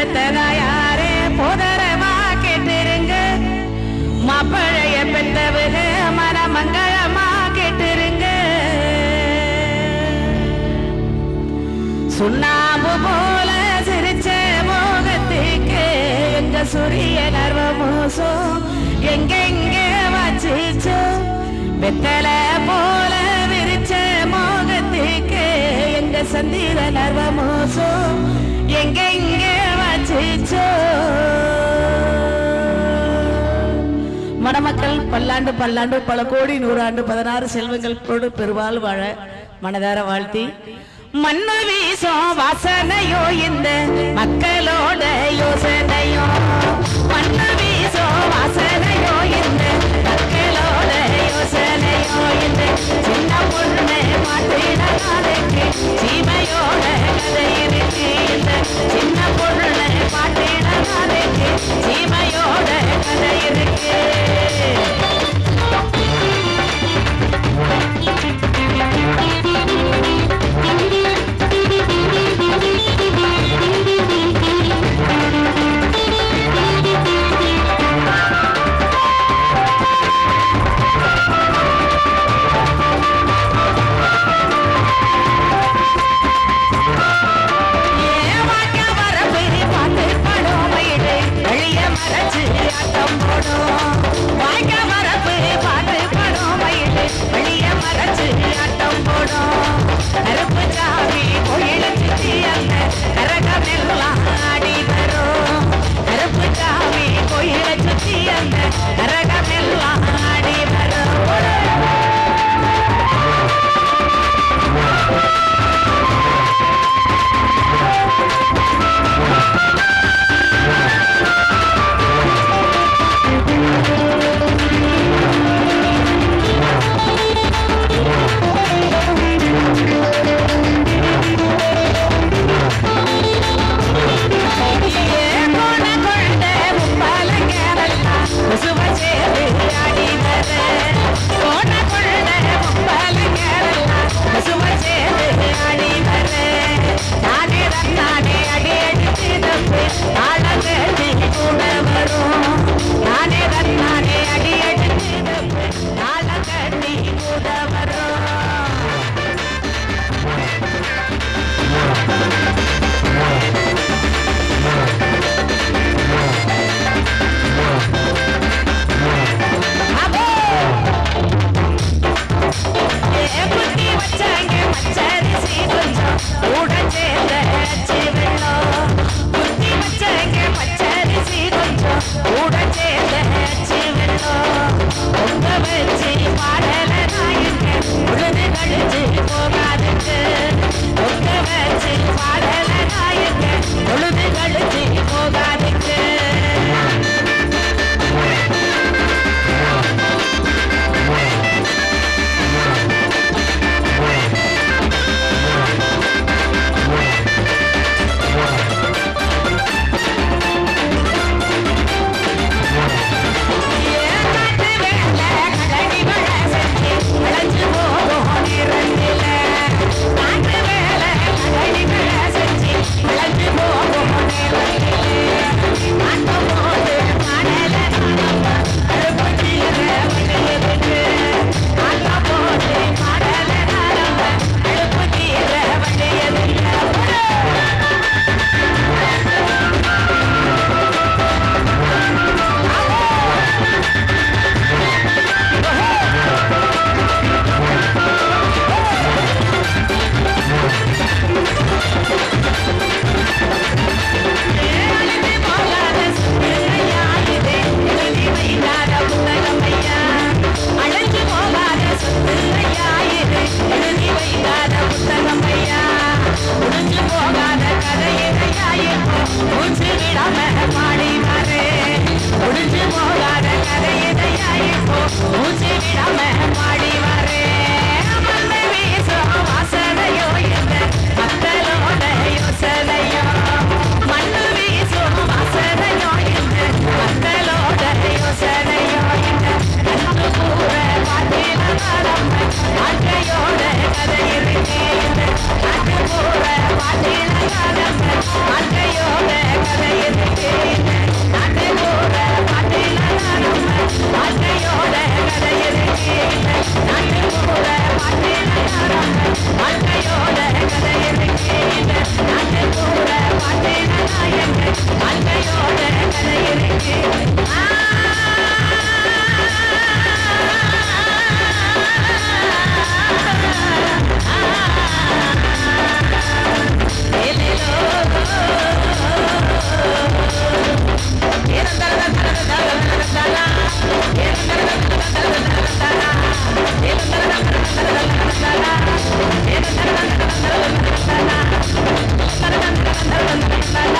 பெத்தன யாரே புதரமா கேட்டிருங்க. மாப்பிழைய பெத்தவக மனமங்கலமா கேட்டிருங்க. சுண்ணாம்பு போல சிரிச்ச மோகத்துக்கு எங்க சுரிய நர்வமோசோ எங்கெங்க வச்சிச்சோ வெத்தல போல விரிச்ச மோகத்துக்கு எங்க சந்திர நர்வமோசோ எங்கெங்கே மணமக்கள் பல்லாண்டு பல்லாண்டு பல கோடி நூறாண்டு பதினாறு செல்வங்களோடு பெருவாள் வாழ மனதார வாழ்த்தி. மண்ணு வீசும் வாசனையோ இந்த மக்களோட யோசனையோ. la la la